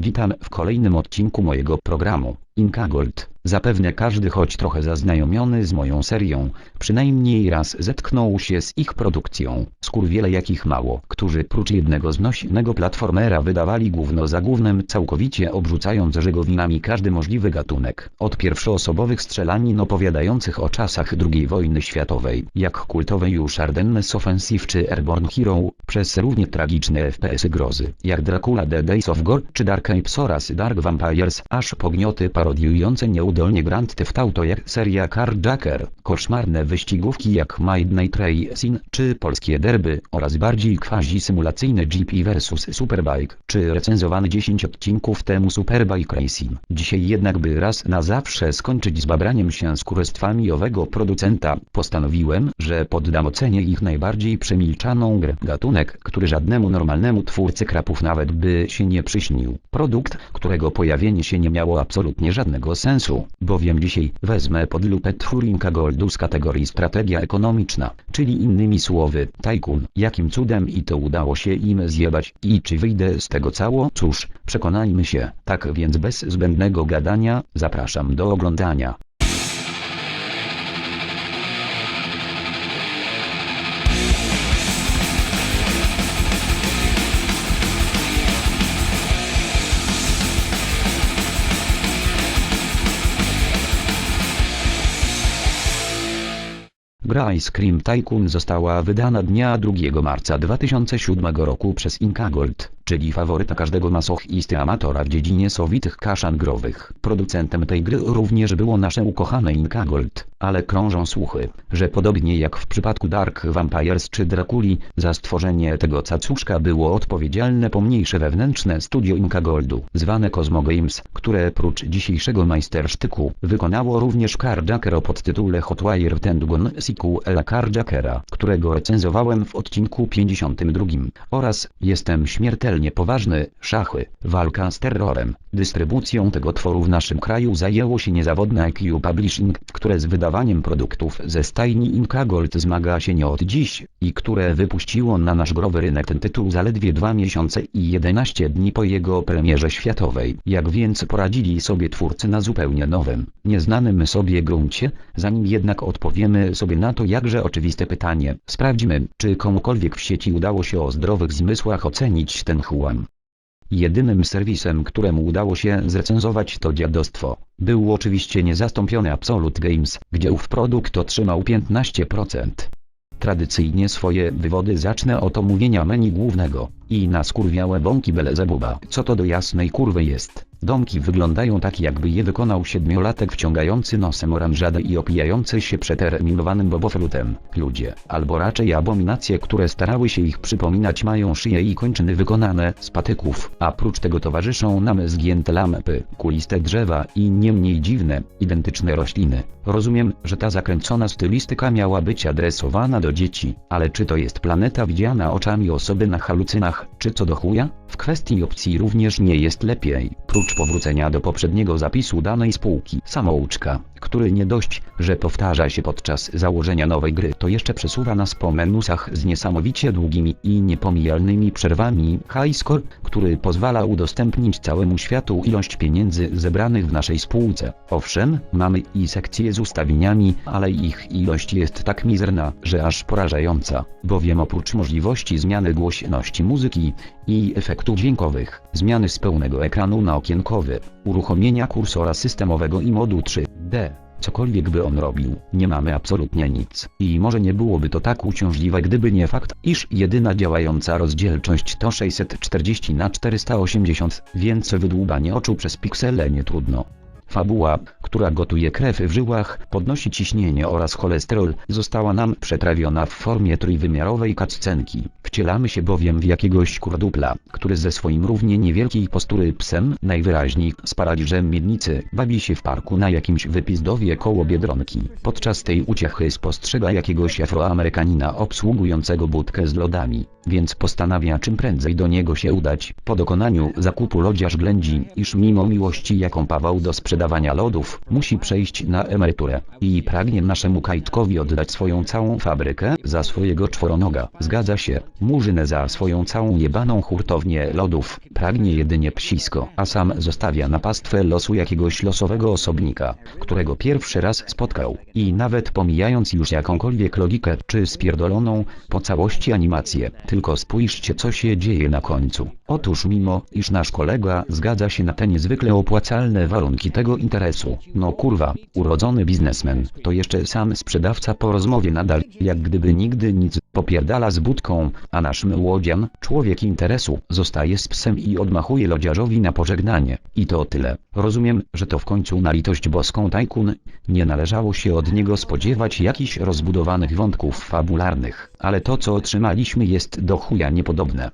Witam w kolejnym odcinku mojego programu, Inka Gold. Zapewne każdy choć trochę zaznajomiony z moją serią, przynajmniej raz zetknął się z ich produkcją. Skurwiele jakich mało, którzy prócz jednego znośnego platformera wydawali gówno za gównem całkowicie obrzucając żegowinami każdy możliwy gatunek. Od pierwszoosobowych strzelanin opowiadających o czasach II wojny światowej, jak kultowe już Ardennes Offensive czy Airborne Hero, przez równie tragiczne FPS-y grozy, jak Dracula The Days of Gore czy Dark Apes oraz Dark Vampires, aż pognioty parodiujące nieudolnie Grand Theft Auto jak seria Carjacker, koszmarne wyścigówki jak Midnight Racing czy polskie derby oraz bardziej quasi-symulacyjne GP vs Superbike, czy recenzowany 10 odcinków temu Superbike Racing. Dzisiaj jednak by raz na zawsze skończyć z babraniem się z kurestwami owego producenta, postanowiłem, że poddam ocenie ich najbardziej przemilczaną grę. Gatunek, który żadnemu normalnemu twórcy krapów nawet by się nie przyśnił. Produkt, którego pojawienie się nie miało absolutnie żadnego sensu, bowiem dzisiaj wezmę pod lupę Turinga Goldu z kategorii strategia ekonomiczna, czyli innymi słowy, tajkun, jakim cudem i to udało się im zjebać i czy wyjdę z tego cało? Cóż, przekonajmy się, tak więc bez zbędnego gadania, zapraszam do oglądania. Gra Ice Cream Tycoon została wydana dnia 2 marca 2007 roku przez Inka Gold, czyli faworyta każdego masochisty amatora w dziedzinie sowitych kaszan growych. Producentem tej gry również było nasze ukochane Inka Gold, ale krążą słuchy, że podobnie jak w przypadku Dark Vampires czy Drakuli, za stworzenie tego cacuszka było odpowiedzialne pomniejsze wewnętrzne studio Inka Goldu, zwane Cosmo Games, które prócz dzisiejszego majstersztyku, wykonało również Carjacker o podtytule Hotwire Tendugon sequela Carjackera, którego recenzowałem w odcinku 52, oraz Jestem śmiertelnie poważny, szachy, walka z terrorem. Dystrybucją tego tworu w naszym kraju zajęło się niezawodne IQ Publishing, które z wydawaniem produktów ze stajni Inka Gold zmaga się nie od dziś, i które wypuściło na nasz growy rynek ten tytuł zaledwie 2 miesiące i 11 dni po jego premierze światowej. Jak więc poradzili sobie twórcy na zupełnie nowym, nieznanym sobie gruncie, zanim jednak odpowiemy sobie na to jakże oczywiste pytanie, sprawdźmy, czy komukolwiek w sieci udało się o zdrowych zmysłach ocenić ten Jedynym serwisem, któremu udało się zrecenzować to dziadostwo, był oczywiście niezastąpiony Absolute Games, gdzie ów produkt otrzymał 15%. Tradycyjnie swoje wywody zacznę od omówienia menu głównego i na skurwiałe bąki Belezebuba. Co to do jasnej kurwy jest? Domki wyglądają tak jakby je wykonał siedmiolatek wciągający nosem oranżadę i opijający się przeterminowanym boboflutem. Ludzie, albo raczej abominacje, które starały się ich przypominać mają szyję i kończyny wykonane z patyków, a prócz tego towarzyszą nam zgięte lampy, kuliste drzewa i nie mniej dziwne, identyczne rośliny. Rozumiem, że ta zakręcona stylistyka miała być adresowana do dzieci, ale czy to jest planeta widziana oczami osoby na halucynach, czy co do chuja? W kwestii opcji również nie jest lepiej, prócz powrócenia do poprzedniego zapisu danej spółki. Samouczka, który nie dość, że powtarza się podczas założenia nowej gry, to jeszcze przesuwa nas po menusach z niesamowicie długimi i niepomijalnymi przerwami. Highscore, który pozwala udostępnić całemu światu ilość pieniędzy zebranych w naszej spółce. Owszem, mamy i sekcje z ustawieniami, ale ich ilość jest tak mizerna, że aż porażająca, bowiem oprócz możliwości zmiany głośności muzyki i efektów dźwiękowych, zmiany z pełnego ekranu na okienkowy, uruchomienia kursora systemowego i modu 3D, cokolwiek by on robił, nie mamy absolutnie nic. I może nie byłoby to tak uciążliwe gdyby nie fakt, iż jedyna działająca rozdzielczość to 640 na 480, więc wydłubanie oczu przez piksele nie trudno. Fabuła, która gotuje krew w żyłach, podnosi ciśnienie oraz cholesterol, została nam przetrawiona w formie trójwymiarowej cutscenki. Wcielamy się bowiem w jakiegoś kurdupla, który ze swoim równie niewielkiej postury psem, najwyraźniej z paraliżem miednicy, bawi się w parku na jakimś wypizdowie koło Biedronki. Podczas tej uciechy spostrzega jakiegoś afroamerykanina obsługującego budkę z lodami, więc postanawia czym prędzej do niego się udać. Po dokonaniu zakupu lodziarz ględzi, iż mimo miłości jaką pawał do sprzedania sprzedawania lodów, musi przejść na emeryturę. I pragnie naszemu Kajtkowi oddać swoją całą fabrykę za swojego czworonoga. Zgadza się, Murzynę za swoją całą jebaną hurtownię lodów. Pragnie jedynie psisko, a sam zostawia na pastwę losu jakiegoś losowego osobnika, którego pierwszy raz spotkał. I nawet pomijając już jakąkolwiek logikę czy spierdoloną po całości animację, tylko spójrzcie co się dzieje na końcu. Otóż mimo, iż nasz kolega zgadza się na te niezwykle opłacalne warunki tego interesu, no kurwa, urodzony biznesmen, to jeszcze sam sprzedawca po rozmowie nadal, jak gdyby nigdy nic, popierdala z budką, a nasz młodzian, człowiek interesu, zostaje z psem i odmachuje lodziarzowi na pożegnanie. I to tyle. Rozumiem, że to w końcu na litość boską tajkun, nie należało się od niego spodziewać jakichś rozbudowanych wątków fabularnych, ale to co otrzymaliśmy jest do chuja niepodobne.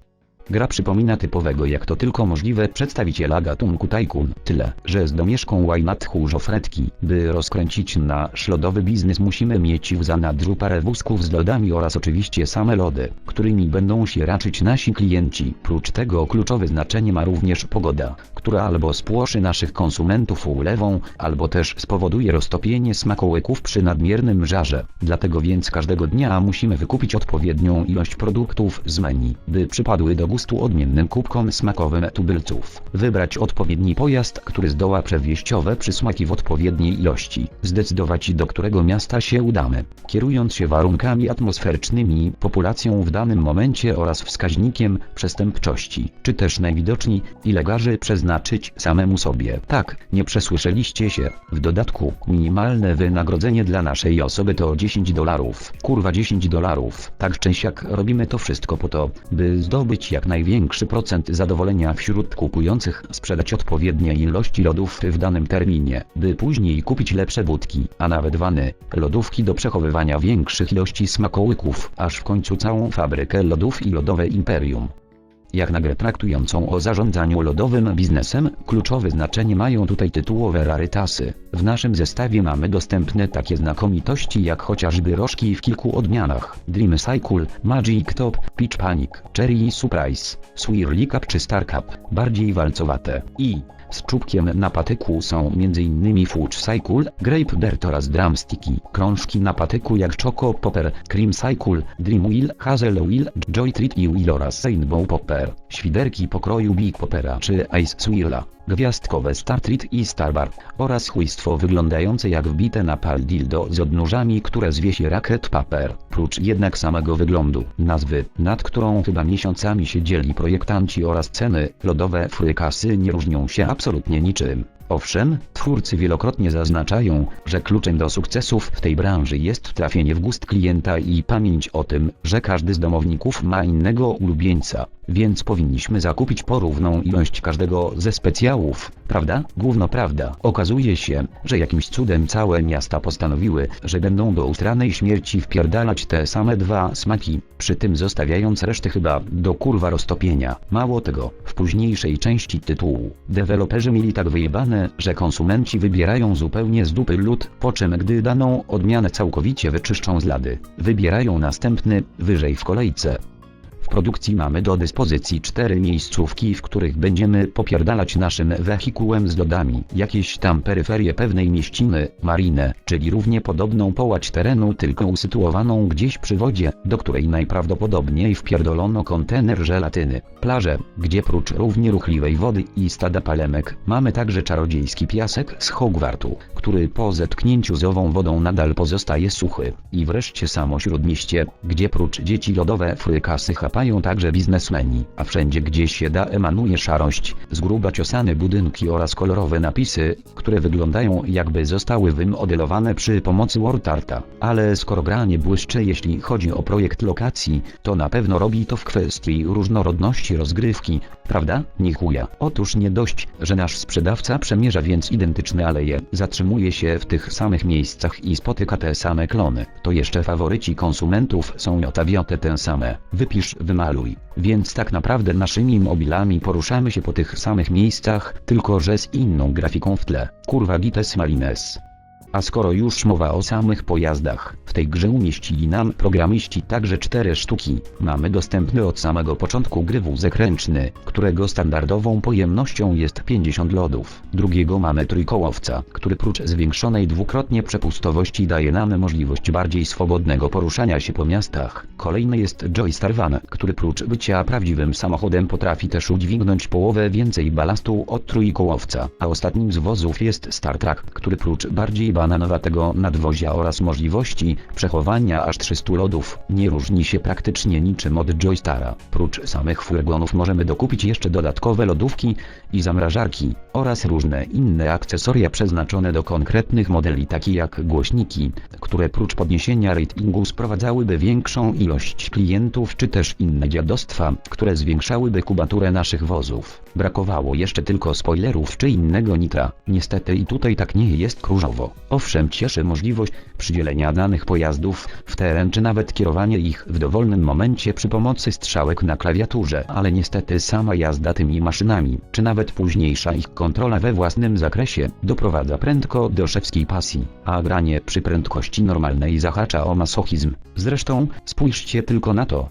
Gra przypomina typowego jak to tylko możliwe przedstawiciela gatunku Tycoon, tyle, że z domieszką łajnat chórzofretki, by rozkręcić nasz lodowy biznes musimy mieć w zanadrzu parę wózków z lodami oraz oczywiście same lody, którymi będą się raczyć nasi klienci. Prócz tego kluczowe znaczenie ma również pogoda, która albo spłoszy naszych konsumentów ulewą, albo też spowoduje roztopienie smakołyków przy nadmiernym żarze. Dlatego więc każdego dnia musimy wykupić odpowiednią ilość produktów z menu, by przypadły do gustu odmiennym kubkom smakowym tubylców. Wybrać odpowiedni pojazd, który zdoła przewieźć przysmaki w odpowiedniej ilości. Zdecydować do którego miasta się udamy. Kierując się warunkami atmosferycznymi, populacją w danym momencie oraz wskaźnikiem przestępczości. Czy też najwidoczniej, ile garzy przeznaczyć samemu sobie. Tak, nie przesłyszeliście się. W dodatku, minimalne wynagrodzenie dla naszej osoby to 10 dolarów. Kurwa 10 dolarów. Tak czy siak robimy to wszystko po to, by zdobyć jak największy procent zadowolenia wśród kupujących, sprzedać odpowiednie ilości lodów w danym terminie, by później kupić lepsze budki, a nawet wany, lodówki do przechowywania większych ilości smakołyków, aż w końcu całą fabrykę lodów i lodowe imperium. Jak na grę traktującą o zarządzaniu lodowym biznesem, kluczowe znaczenie mają tutaj tytułowe rarytasy. W naszym zestawie mamy dostępne takie znakomitości jak chociażby rożki w kilku odmianach, Dream Cycle, Magic Top, Peach Panic, Cherry Surprise, Swirly Cup czy Star Cup, bardziej walcowate, i z czubkiem na patyku są m.in. Fudge Cycle, Grape Dirt oraz Drumsticky. Krążki na patyku jak Choco Popper, Cream Cycle, Dream Wheel, Hazel Wheel, Joy Treat i Wheel oraz Rainbow Popper. Świderki pokroju Big Poppera czy Ice Swirla. Gwiazdkowe Star Treat i Starbar oraz chujstwo wyglądające jak wbite na pal dildo z odnóżami, które zwie się Racket Paper. Prócz jednak samego wyglądu, nazwy, nad którą chyba miesiącami siedzieli projektanci oraz ceny, lodowe frykasy nie różnią się absolutnie niczym. Owszem, twórcy wielokrotnie zaznaczają, że kluczem do sukcesów w tej branży jest trafienie w gust klienta i pamięć o tym, że każdy z domowników ma innego ulubieńca, więc powinniśmy zakupić porówną ilość każdego ze specjałów, prawda? Gówno prawda. Okazuje się, że jakimś cudem całe miasta postanowiły, że będą do ustranej śmierci wpierdalać te same dwa smaki, przy tym zostawiając resztę chyba do kurwa roztopienia. Mało tego, w późniejszej części tytułu, deweloperzy mieli tak wyjebane, że konsumenci wybierają zupełnie z dupy lód, po czym gdy daną odmianę całkowicie wyczyszczą z lady, wybierają następny, wyżej w kolejce. W produkcji mamy do dyspozycji cztery miejscówki, w których będziemy popierdalać naszym wehikułem z lodami. Jakieś tam peryferie pewnej mieściny, marinę, czyli równie podobną połać terenu tylko usytuowaną gdzieś przy wodzie, do której najprawdopodobniej wpierdolono kontener żelatyny. Plaże, gdzie prócz równie ruchliwej wody i stada palemek, mamy także czarodziejski piasek z Hogwartu, który po zetknięciu z ową wodą nadal pozostaje suchy. I wreszcie samo śródmieście, gdzie prócz dzieci lodowe frykasy chapają także biznesmeni, a wszędzie gdzie się da emanuje szarość, z gruba ciosane budynki oraz kolorowe napisy, które wyglądają jakby zostały wymodelowane przy pomocy WordArta. Ale skoro gra nie błyszczy jeśli chodzi o projekt lokacji, to na pewno robi to w kwestii różnorodności rozgrywki, prawda? Nie chuja. Otóż nie dość, że nasz sprzedawca przemierza więc identyczne aleje, zatrzymuje się w tych samych miejscach i spotyka te same klony, to jeszcze faworyci konsumentów są jota w jotę te same. Wypisz, wymaluj. Więc tak naprawdę naszymi mobilami poruszamy się po tych samych miejscach, tylko że z inną grafiką w tle. Kurwa gites malines. A skoro już mowa o samych pojazdach, w tej grze umieścili nam programiści także cztery sztuki. Mamy dostępny od samego początku gry wózek ręczny, którego standardową pojemnością jest 50 lodów. Drugiego mamy trójkołowca, który prócz zwiększonej dwukrotnie przepustowości daje nam możliwość bardziej swobodnego poruszania się po miastach. Kolejny jest Joystar Van, który prócz bycia prawdziwym samochodem potrafi też udźwignąć połowę więcej balastu od trójkołowca. A ostatnim z wozów jest Star Trek, który prócz bardziej bananowatego nadwozia oraz możliwości przechowania aż 300 lodów, nie różni się praktycznie niczym od Joystara. Prócz samych furgonów możemy dokupić jeszcze dodatkowe lodówki i zamrażarki, oraz różne inne akcesoria przeznaczone do konkretnych modeli takie jak głośniki, które prócz podniesienia ratingu sprowadzałyby większą ilość klientów czy też inne dziadostwa, które zwiększałyby kubaturę naszych wozów. Brakowało jeszcze tylko spoilerów czy innego nitra. Niestety i tutaj tak nie jest różowo. Owszem cieszy możliwość przydzielenia danych pojazdów w teren czy nawet kierowanie ich w dowolnym momencie przy pomocy strzałek na klawiaturze, ale niestety sama jazda tymi maszynami, czy nawet późniejsza ich kontrola we własnym zakresie, doprowadza prędko do szewskiej pasji, a granie przy prędkości normalnej zahacza o masochizm. Zresztą, spójrzcie tylko na to.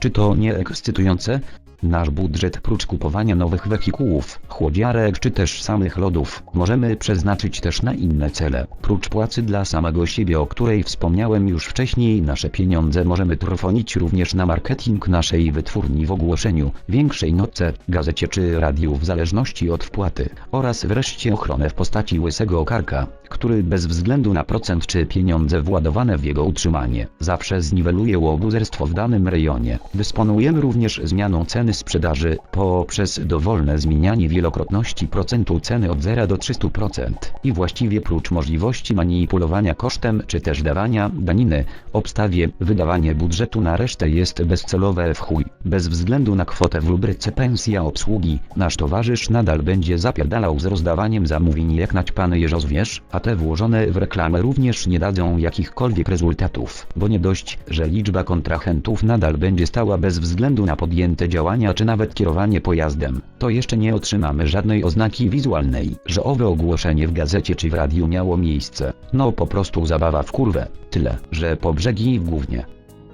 Czy to nie ekscytujące? Nasz budżet prócz kupowania nowych wehikułów, chłodziarek czy też samych lodów, możemy przeznaczyć też na inne cele. Prócz płacy dla samego siebie, o której wspomniałem już wcześniej, nasze pieniądze możemy trwonić również na marketing naszej wytwórni w ogłoszeniu, większej notce, gazecie czy radiu w zależności od wpłaty, oraz wreszcie ochronę w postaci łysego karka, który bez względu na procent czy pieniądze władowane w jego utrzymanie, zawsze zniweluje łobuzerstwo w danym rejonie. Dysponujemy również zmianą ceny sprzedaży poprzez dowolne zmienianie wielokrotności procentu ceny od 0 do 300% i właściwie prócz możliwości manipulowania kosztem czy też dawania daniny, obstawie wydawanie budżetu na resztę jest bezcelowe w chuj. Bez względu na kwotę w rubryce pensja obsługi, nasz towarzysz nadal będzie zapierdalał z rozdawaniem zamówień jak naćpany jeżozwierz, a te włożone w reklamę również nie dadzą jakichkolwiek rezultatów, bo nie dość, że liczba kontrahentów nadal będzie stała bez względu na podjęte działania czy nawet kierowanie pojazdem, to jeszcze nie otrzymamy żadnej oznaki wizualnej, że owe ogłoszenie w gazecie czy w radiu miało miejsce. No po prostu zabawa w kurwę. Tyle, że po brzegi w głównie.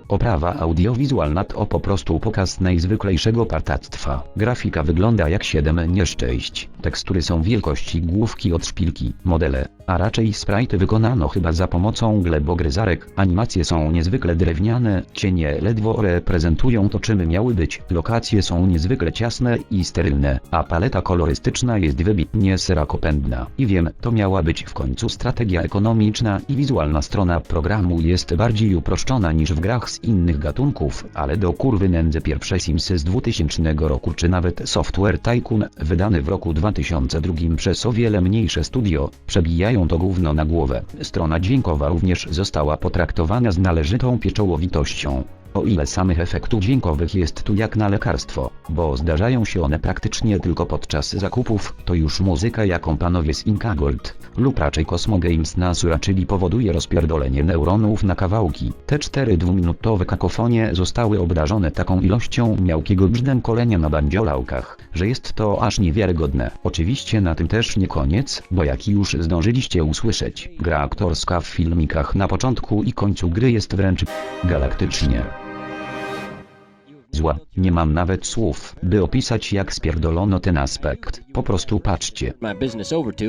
Oprawa audiowizualna to po prostu pokaz najzwyklejszego partactwa. Grafika wygląda jak siedem nieszczęść. Tekstury są wielkości główki od szpilki. Modele, a raczej sprite wykonano chyba za pomocą glebogryzarek. Animacje są niezwykle drewniane, cienie ledwo reprezentują to czym miały być. Lokacje są niezwykle ciasne i sterylne, a paleta kolorystyczna jest wybitnie serakopędna. I wiem, to miała być w końcu strategia ekonomiczna i wizualna strona programu jest bardziej uproszczona niż w grach z innych gatunków, ale do kurwy nędzy pierwsze Simsy z 2000 roku czy nawet Software Tycoon, wydany w roku 2002 przez o wiele mniejsze studio, przebijają to gówno na głowę. Strona dźwiękowa również została potraktowana z należytą pieczołowitością. O ile samych efektów dźwiękowych jest tu jak na lekarstwo, bo zdarzają się one praktycznie tylko podczas zakupów, to już muzyka jaką panowie z Inka Gold, lub raczej Cosmo Games nas uraczyli powoduje rozpierdolenie neuronów na kawałki. Te cztery dwuminutowe kakofonie zostały obdarzone taką ilością miałkiego brzdękolenia na bandziolałkach, że jest to aż niewiarygodne. Oczywiście na tym też nie koniec, bo jak już zdążyliście usłyszeć, gra aktorska w filmikach na początku i końcu gry jest wręcz galaktycznie zła. Nie mam nawet słów, by opisać jak spierdolono ten aspekt. Po prostu patrzcie. my business over to.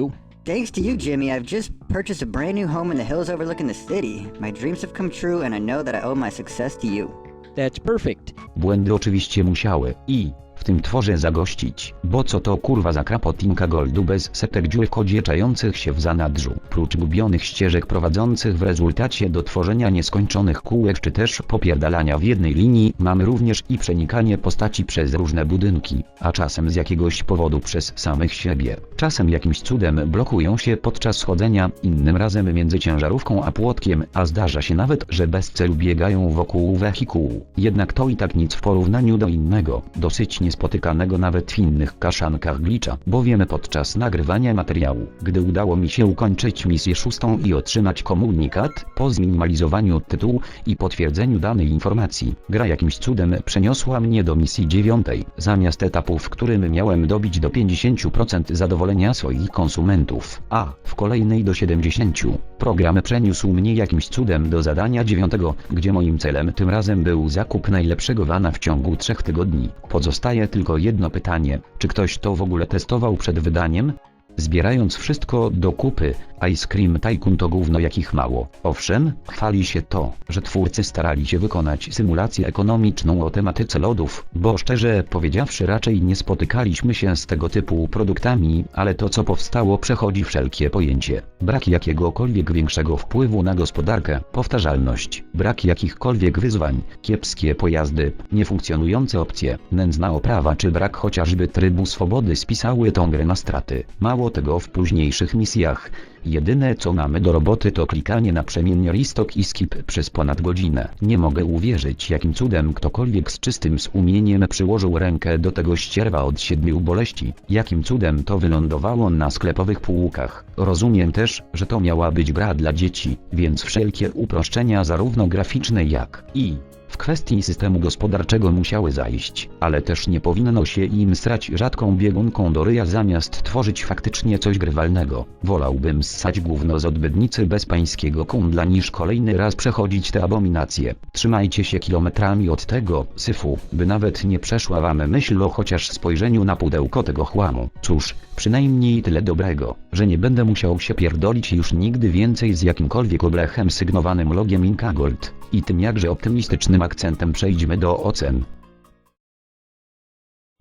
Thanks to you, Jimmy, I've just purchased a brand new home in the hills overlooking the city. My dreams have come true, and I know that I owe my success to you. That's perfect. Błędy oczywiście musiały i w tym tworze zagościć, bo co to kurwa za krapotinka goldu bez setek dziur kodzie czających się w zanadrzu, prócz gubionych ścieżek prowadzących w rezultacie do tworzenia nieskończonych kółek czy też popierdalania w jednej linii, mamy również i przenikanie postaci przez różne budynki, a czasem z jakiegoś powodu przez samych siebie. Czasem jakimś cudem blokują się podczas chodzenia, innym razem między ciężarówką a płotkiem, a zdarza się nawet, że bez celu biegają wokół wehikułu. Jednak to i tak nic w porównaniu do innego, dosyć niespokojnego niespotykanego nawet w innych kaszankach glitcha, bowiem podczas nagrywania materiału, gdy udało mi się ukończyć misję szóstą i otrzymać komunikat, po zminimalizowaniu tytułu i potwierdzeniu danej informacji, gra jakimś cudem przeniosła mnie do misji dziewiątej, zamiast etapu, w którym miałem dobić do 50% zadowolenia swoich konsumentów, a w kolejnej do 70%. Program przeniósł mnie jakimś cudem do zadania dziewiątego, gdzie moim celem tym razem był zakup najlepszego vana w ciągu trzech tygodni. Pozostaje tylko jedno pytanie, czy ktoś to w ogóle testował przed wydaniem? Zbierając wszystko do kupy, Ice Cream Tycoon to gówno jakich mało. Owszem, chwali się to, że twórcy starali się wykonać symulację ekonomiczną o tematyce lodów, bo szczerze powiedziawszy raczej nie spotykaliśmy się z tego typu produktami, ale to co powstało przechodzi wszelkie pojęcie. Brak jakiegokolwiek większego wpływu na gospodarkę, powtarzalność, brak jakichkolwiek wyzwań, kiepskie pojazdy, niefunkcjonujące opcje, nędzna oprawa czy brak chociażby trybu swobody spisały tą grę na straty. Mało tego w późniejszych misjach, Jedyne co mamy do roboty to klikanie na przemiennie restock i skip przez ponad godzinę. Nie mogę uwierzyć jakim cudem ktokolwiek z czystym sumieniem przyłożył rękę do tego ścierwa od siedmiu boleści. Jakim cudem to wylądowało na sklepowych półkach. Rozumiem też, że to miała być gra dla dzieci, więc wszelkie uproszczenia zarówno graficzne jak i w kwestii systemu gospodarczego musiały zajść, ale też nie powinno się im srać rzadką biegunką do ryja zamiast tworzyć faktycznie coś grywalnego. Wolałbym ssać gówno z odbydnicy bez pańskiego kundla niż kolejny raz przechodzić te abominacje. Trzymajcie się kilometrami od tego, syfu, by nawet nie przeszła wam myśl o chociaż spojrzeniu na pudełko tego chłamu. Cóż, przynajmniej tyle dobrego, że nie będę musiał się pierdolić już nigdy więcej z jakimkolwiek oblechem sygnowanym logiem Inka Gold. I tym jakże optymistycznym akcentem przejdźmy do ocen.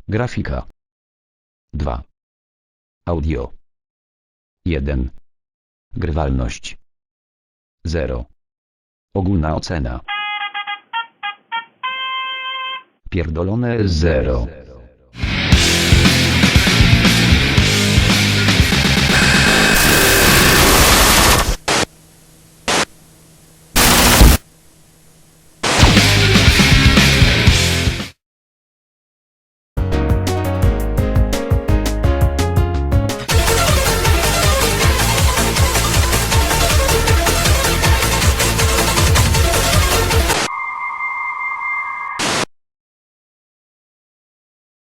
Grafika 2. Audio 1. Grywalność 0. Ogólna ocena Pierdolone 0.